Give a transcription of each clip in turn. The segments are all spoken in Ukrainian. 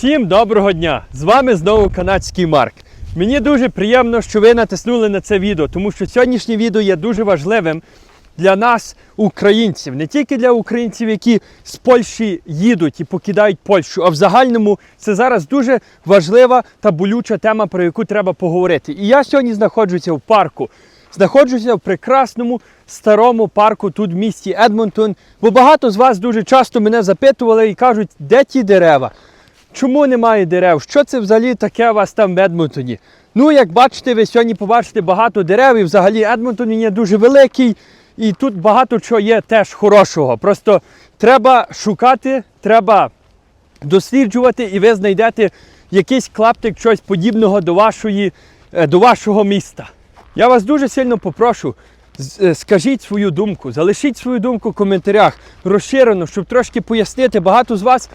Всім доброго дня! З вами знову канадський Марк. Мені дуже приємно, що ви натиснули на це відео, тому що сьогоднішнє відео є дуже важливим для нас, українців, не тільки для українців, які з Польщі їдуть і покидають Польщу, а в загальному це зараз дуже важлива та болюча тема, про яку треба поговорити. І я сьогодні знаходжуся в парку. Знаходжуся в прекрасному старому парку тут в місті Едмонтон, бо багато з вас дуже часто мене запитували і кажуть, де ті дерева? Чому немає дерев? Що це взагалі таке у вас там в Едмонтоні? Ну, як бачите, ви сьогодні побачите багато дерев, і взагалі Едмонтон є дуже великий, і тут багато чого є теж хорошого. Просто треба шукати, треба досліджувати, і ви знайдете якийсь клаптик чогось подібного до, вашої, е, до вашого міста. Я вас дуже сильно попрошу, скажіть свою думку, залишіть свою думку в коментарях розширено, щоб трошки пояснити. Багато з вас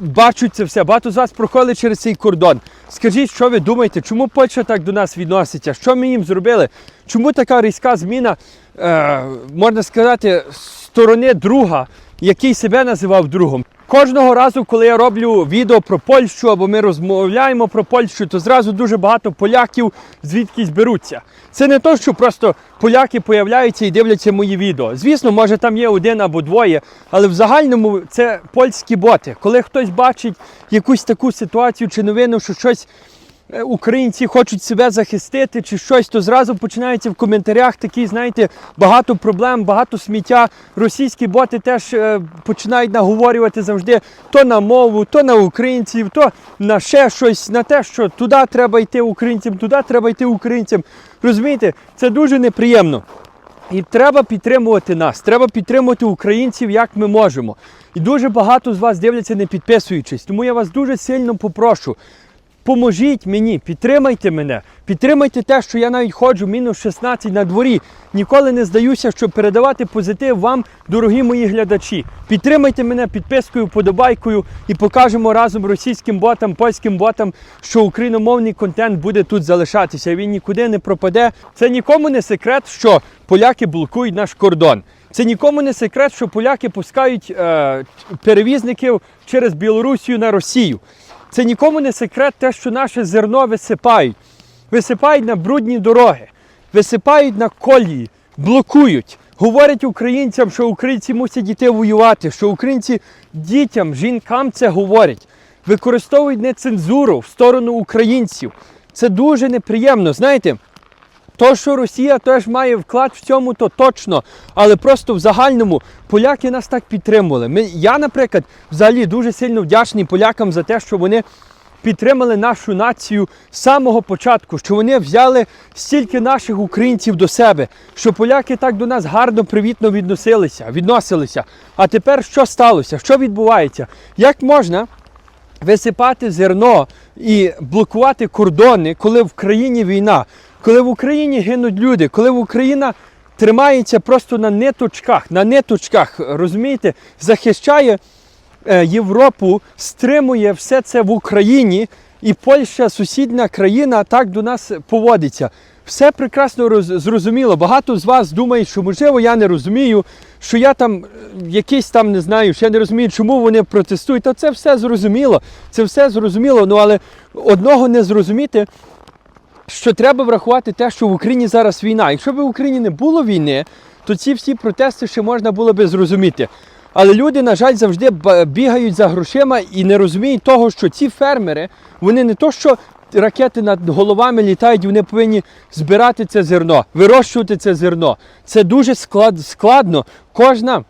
бачать це все, багато з вас проходили через цей кордон. Скажіть, що ви думаєте, чому Польща так до нас відноситься? Що ми їм зробили? Чому така різка зміна, е, можна сказати, сторони друга, який себе називав другом? Кожного разу, коли я роблю відео про Польщу або ми розмовляємо про Польщу, то зразу дуже багато поляків звідкись беруться. Це не то, що просто поляки появляються і дивляться мої відео. Звісно, може там є один або двоє, але в загальному це польські боти. Коли хтось бачить якусь таку ситуацію чи новину, що щось українці хочуть себе захистити чи щось, то зразу починається в коментарях такі, знаєте, багато проблем, багато сміття. Російські боти теж е, починають наговорювати завжди то на мову, то на українців, то на ще щось, на те, що туди треба йти українцям, туди треба йти українцям. Розумієте, це дуже неприємно. І треба підтримувати нас, треба підтримувати українців, як ми можемо. І дуже багато з вас дивляться, не підписуючись. Тому я вас дуже сильно попрошу. Поможіть мені, підтримайте мене, підтримайте те, що я навіть ходжу мінус 16 на дворі. Ніколи не здаюся, щоб передавати позитив вам, дорогі мої глядачі. Підтримайте мене підпискою, подобайкою і покажемо разом російським ботам, польським ботам, що україномовний контент буде тут залишатися. Він нікуди не пропаде. Це нікому не секрет, що поляки блокують наш кордон. Це нікому не секрет, що поляки пускають е, перевізників через Білорусію на Росію. Це нікому не секрет те, що наше зерно висипають. Висипають на брудні дороги, висипають на колії, блокують. Говорять українцям, що українці мусять йти воювати, що українці дітям, жінкам це говорять. Використовують нецензуру в сторону українців. Це дуже неприємно. Знаєте, то, що Росія теж має вклад в цьому, то точно. Але просто в загальному поляки нас так підтримували. Ми, я, наприклад, взагалі дуже сильно вдячний полякам за те, що вони підтримали нашу націю з самого початку, що вони взяли стільки наших українців до себе, що поляки так до нас гарно, привітно відносилися, відносилися. А тепер що сталося? Що відбувається? Як можна висипати зерно і блокувати кордони, коли в країні війна, коли в Україні гинуть люди, коли Україна тримається просто на ниточках, на ниточках, розумієте, захищає е, Європу, стримує все це в Україні, і Польща, сусідня країна, так до нас поводиться. Все прекрасно роз- зрозуміло. Багато з вас думають, що можливо я не розумію, що я там е, якийсь там не знаю, що я не розумію, чому вони протестують. Та це все зрозуміло. Це все зрозуміло. Ну але одного не зрозуміти, що треба врахувати те, що в Україні зараз війна. Якщо б в Україні не було війни, то ці всі протести ще можна було би зрозуміти. Але люди, на жаль, завжди бігають за грошима і не розуміють того, що ці фермери, вони не то, що ракети над головами літають, вони повинні збирати це зерно, вирощувати це зерно. Це дуже склад, складно. Кожна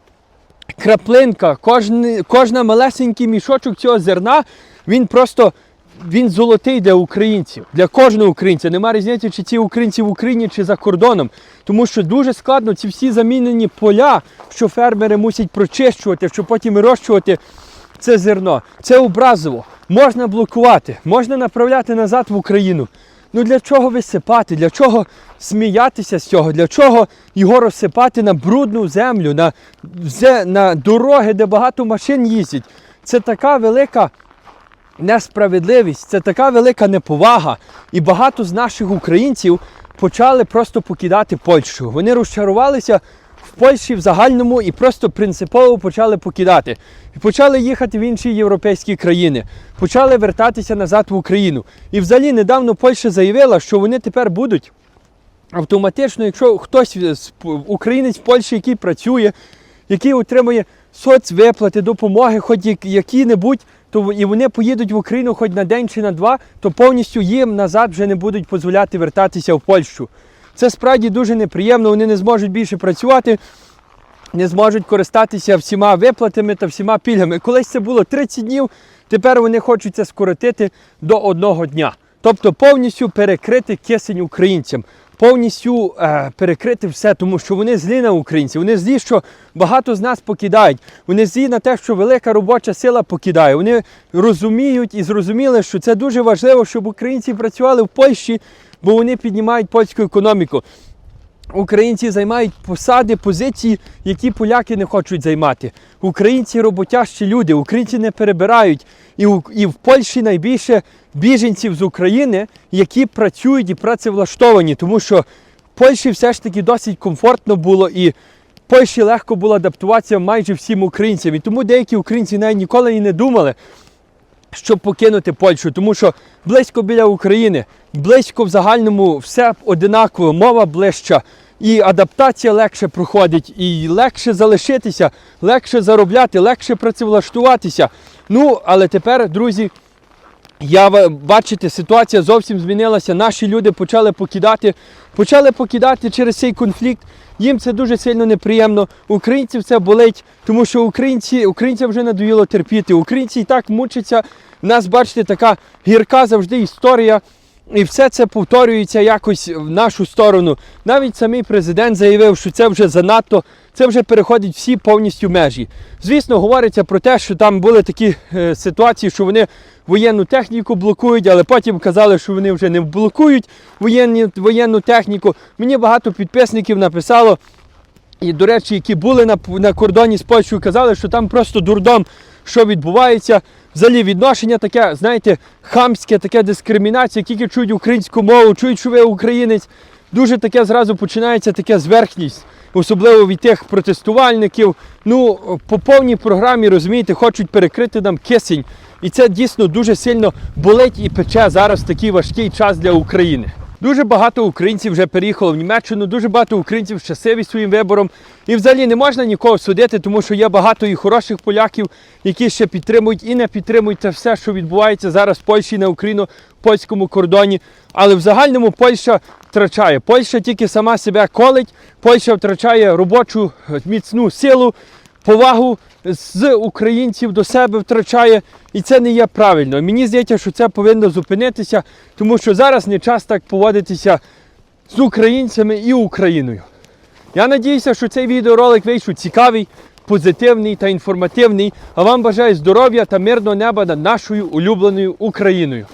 краплинка, кожен, кожна малесенький мішочок цього зерна, він просто він золотий для українців, для кожного українця. Нема різниці, чи ці українці в Україні, чи за кордоном. Тому що дуже складно ці всі замінені поля, що фермери мусять прочищувати, щоб потім вирощувати це зерно. Це образово. Можна блокувати, можна направляти назад в Україну. Ну для чого висипати? Для чого сміятися з цього? Для чого його розсипати на брудну землю, на, на дороги, де багато машин їздять? Це така велика несправедливість, це така велика неповага. І багато з наших українців почали просто покидати Польщу. Вони розчарувалися в Польщі в загальному і просто принципово почали покидати. І почали їхати в інші європейські країни, почали вертатися назад в Україну. І взагалі недавно Польща заявила, що вони тепер будуть автоматично, якщо хтось з українець в Польщі, який працює, який отримує соцвиплати, допомоги, хоч які-небудь, то і вони поїдуть в Україну хоч на день чи на два, то повністю їм назад вже не будуть дозволяти вертатися в Польщу. Це справді дуже неприємно, вони не зможуть більше працювати, не зможуть користатися всіма виплатами та всіма пільгами. Колись це було 30 днів, тепер вони хочуть це скоротити до одного дня. Тобто повністю перекрити кисень українцям, повністю е, перекрити все, тому що вони злі на українців. Вони злі, що багато з нас покидають. Вони злі на те, що велика робоча сила покидає. Вони розуміють і зрозуміли, що це дуже важливо, щоб українці працювали в Польщі, бо вони піднімають польську економіку. Українці займають посади, позиції, які поляки не хочуть займати. Українці роботящі люди, українці не перебирають. І, у- і в Польщі найбільше біженців з України, які працюють і працевлаштовані, тому що в Польщі все ж таки досить комфортно було і Польщі легко було адаптуватися майже всім українцям. І тому деякі українці навіть ніколи і не думали, щоб покинути Польщу, тому що близько біля України, близько в загальному все одинаково, мова ближча, і адаптація легше проходить, і легше залишитися, легше заробляти, легше працевлаштуватися. Ну, але тепер, друзі, я бачите, ситуація зовсім змінилася. Наші люди почали покидати, почали покидати через цей конфлікт. Їм це дуже сильно неприємно. Українців це болить, тому що українці, українцям вже надоїло терпіти. Українці і так мучаться. У нас, бачите, така гірка завжди історія. І все це повторюється якось в нашу сторону. Навіть самий президент заявив, що це вже занадто, це вже переходить всі повністю межі. Звісно, говориться про те, що там були такі е, ситуації, що вони воєнну техніку блокують, але потім казали, що вони вже не блокують воєнні, воєнну техніку. Мені багато підписників написало, і, до речі, які були на, на кордоні з Польщею, казали, що там просто дурдом, що відбувається. Взагалі відношення таке, знаєте, хамське, таке дискримінація, тільки чують українську мову, чують, що ви українець. Дуже таке зразу починається таке зверхність, особливо від тих протестувальників. Ну, по повній програмі, розумієте, хочуть перекрити нам кисень. І це дійсно дуже сильно болить і пече зараз такий важкий час для України. Дуже багато українців вже переїхало в Німеччину, дуже багато українців щасливі своїм вибором. І взагалі не можна нікого судити, тому що є багато і хороших поляків, які ще підтримують і не підтримують це все, що відбувається зараз в Польщі на україно-польському кордоні. Але в загальному Польща втрачає. Польща тільки сама себе колить, Польща втрачає робочу міцну силу, повагу з українців до себе втрачає, і це не є правильно. Мені здається, що це повинно зупинитися, тому що зараз не час так поводитися з українцями і Україною. Я надіюся, що цей відеоролик вийшов цікавий, позитивний та інформативний. А вам бажаю здоров'я та мирного неба над нашою улюбленою Україною.